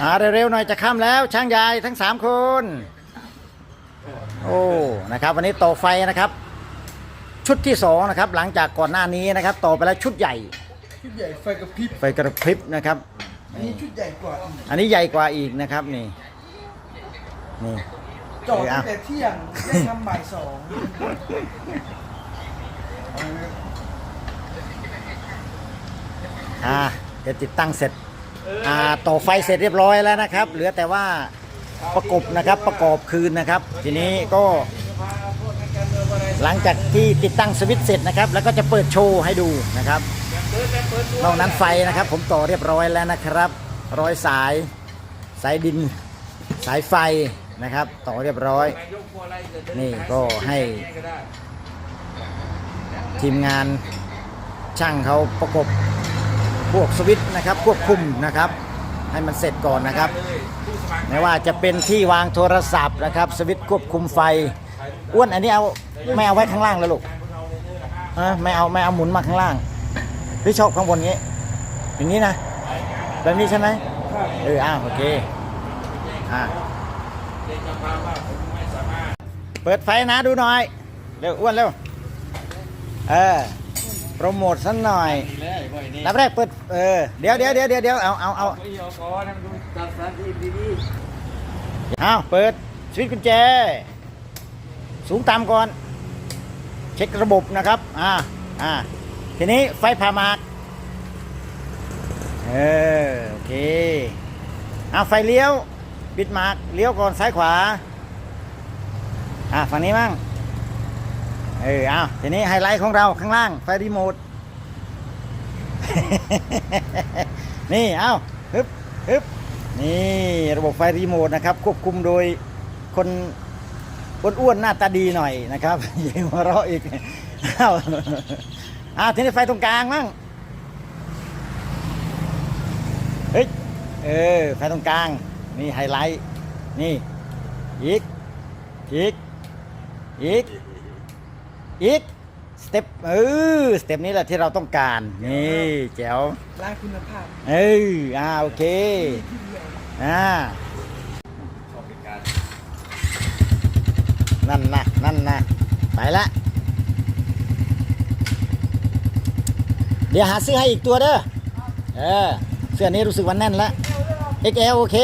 อ่าเร็วๆหน่อยจะค่ำแล้วช่างใหญ่ทั้งสามคนโอ้นะครับ วันนี้ต่อไฟนะครับ ชุดที่สองนะครับ หลังจากก่อนหน้านี้นะครับ ต่อไปแล้วชุดใหญ่ ชุดใหญ่ไฟกระพริบไฟกระพริบนะครับ อันนี้ชุดใหญ่กว่าอีกอันนี้ใหญ่กว่าอีกนะครับนี่นี่ จอดตั้งแต่เที่ยงได้ทำบ่ายสองอ่าเดี๋ยวติดตั้งเสร็จอ่าต่อไฟเสร็จเรียบร้อยแล้วนะครับ เหลือแต่ว่าประกบนะครับประกอบคืนนะครับ ทีนี้ก็ หลังจากที่ติดตั้งสวิตช์เสร็จนะครับ แล้วก็จะเปิดโชว์ให้ดูนะครับ นอกนั้นไฟนะครับ ผมต่อเรียบร้อยแล้วนะครับ ร้อยสาย สายดิน สายไฟนะครับ ต่อเรียบร้อย นี่ก็ให้ทีมงานช่างเขาประกบพวกสวิตช์นะครับ ควบคุมนะครับ ให้มันเสร็จก่อนนะครับ ไม่ว่าจะเป็นที่วางโทรศัพท์นะครับ สวิตช์ควบคุมไฟ อ้วนอันนี้เอาไม่เอาไว้ข้างล่างแล้วลูกเออไม่เอาไม่เอาหมุนมาข้างล่าง หรือชอบข้างบนนี้อย่างนี้นะแบบนี้ใช่ไหมเอออ้าวโอเคอ่าเปิดไฟนะดูหน่อย เร็วอ้วนเร็วเออโปรโมทสักหน่อยนับแรกเปิดเออเดี๋ยวเดี๋ยวเดี๋ยวเดี๋ยวเอาเอาเอาเอาเปิดสวิตช์กุญแจ สูงต่ำก่อน เช็คระบบนะครับ อ่าอ่า ทีนี้ไฟผ่าหมากเออโอเคเอาไฟเลี้ยวปิดหมากเลี้ยวก่อนซ้ายขวา อ่าฝั่งนี้มั่งเออเอาทีนี้ไฮไลท์ของเราข้างล่าง ไฟรีโมท นี่เอาฮึบฮึบนี่ระบบไฟรีโมทนะครับ ควบคุมโดยคนอ้วนๆหน้าตาดีหน่อยนะครับอยังหัวเราะอีกอ้าว อ้าวทีนี้ไฟตรงกลางมั่งเฮ้ยเออไฟตรงกลางนี่ไฮไลท์นี่อีกอีกอีกอีกสเต็ปเออสเต็ปนี้แหละที่เราต้องการ นี่แจ๋วร้านคุณภาพเอออ่าโอเคอ่านั่นนะนั่นนะไปละ ดี๋ยวหาเสื้อให้อีกตัวเด้อเออเสื้อนี้รู้สึกว่าแน่นแล้ว XL โอเค